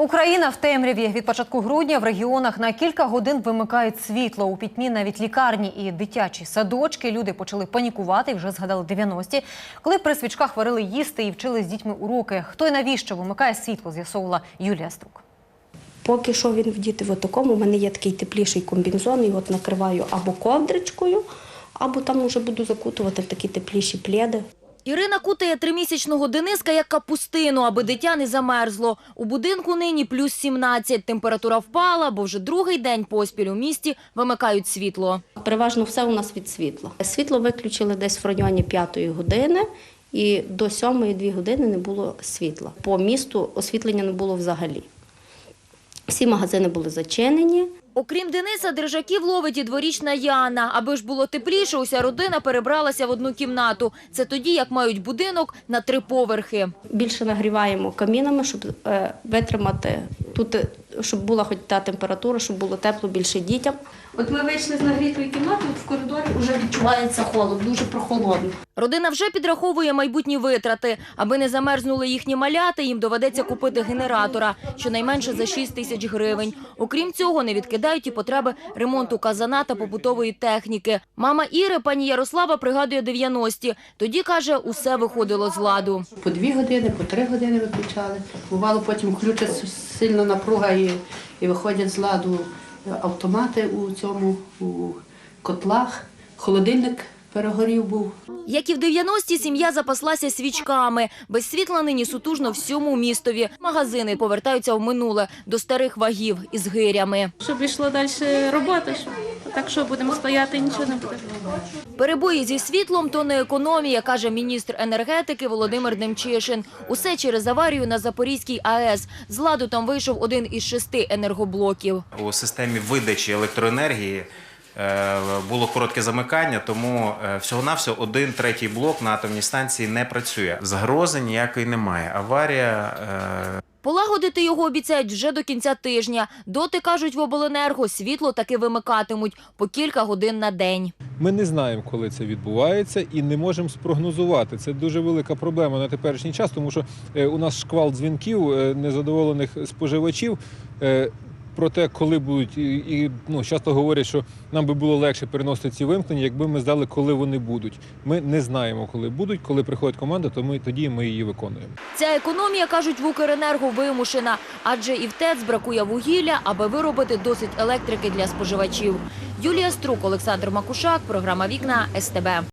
Україна в темряві від початку грудня в регіонах на кілька годин вимикають світло. У пітьмі навіть лікарні і дитячі садочки. Люди почали панікувати, вже згадали 90-ті, коли при свічках варили їсти і вчили з дітьми уроки. Хто і навіщо вимикає світло, з'ясовувала Юлія Струк. Поки що він вдіти в такому. У мене є такий тепліший комбінзон, і от накриваю або ковдричкою, або там вже буду закутувати в такі тепліші пледи. Ірина кутає тримісячного Дениска як капустину, аби дитя не замерзло. У будинку нині плюс 17. Температура впала, бо вже другий день поспіль у місті вимикають світло. Переважно все у нас від світла. Світло виключили десь в районі 5 години, і до 7-2 години не було світла. По місту освітлення не було взагалі. Всі магазини були зачинені. Окрім Дениса, держаків ловить і дворічна Яна. Аби ж було тепліше, уся родина перебралася в одну кімнату. Це тоді, як мають будинок на три поверхи. Більше нагріваємо камінами, щоб е, витримати тут, щоб була хоч та температура, щоб було тепло більше дітям. От ми вийшли з нагрітої кімнати, в коридорі вже відчувається холод, дуже прохолодно. Родина вже підраховує майбутні витрати. Аби не замерзнули їхні маляти, їм доведеться купити генератора, щонайменше за 6 тисяч гривень. Окрім цього, не відкидають і потреби ремонту казана та побутової техніки. Мама Іри, пані Ярослава, пригадує 90-ті. Тоді, каже, усе виходило з ладу. По дві години, по три години виключали. Бувало, потім включать сильно напруга і, і виходять з ладу автомати у цьому у котлах. Холодильник перегорів був. Як і в 90-ті, сім'я запаслася свічками. Без світла нині сутужно всьому містові. Магазини повертаються в минуле, до старих вагів із гирями. щоб йшло далі робота. Щоб... А так що будемо стояти, нічого не буде. Перебої зі світлом – то не економія, каже міністр енергетики Володимир Демчишин. Усе через аварію на Запорізькій АЕС. З ладу там вийшов один із шести енергоблоків. У системі видачі електроенергії було коротке замикання, тому е, всього-навсього один третій блок на атомній станції не працює. Загрози ніякої немає. Аварія е, Полагодити його обіцяють вже до кінця тижня. Доти, кажуть в обленерго, світло таки вимикатимуть по кілька годин на день. Ми не знаємо, коли це відбувається, і не можемо спрогнозувати. Це дуже велика проблема на теперішній час, тому що е, у нас шквал дзвінків е, незадоволених споживачів. Про те, коли будуть, і, і ну часто говорять, що нам би було легше переносити ці вимкнення, якби ми знали, коли вони будуть. Ми не знаємо, коли будуть. Коли приходить команда, то ми тоді ми її виконуємо. Ця економія, кажуть, в Укренерго вимушена, адже і в ТЕЦ бракує вугілля, аби виробити досить електрики для споживачів. Юлія Струк, Олександр Макушак, програма «Вікна» СТБ.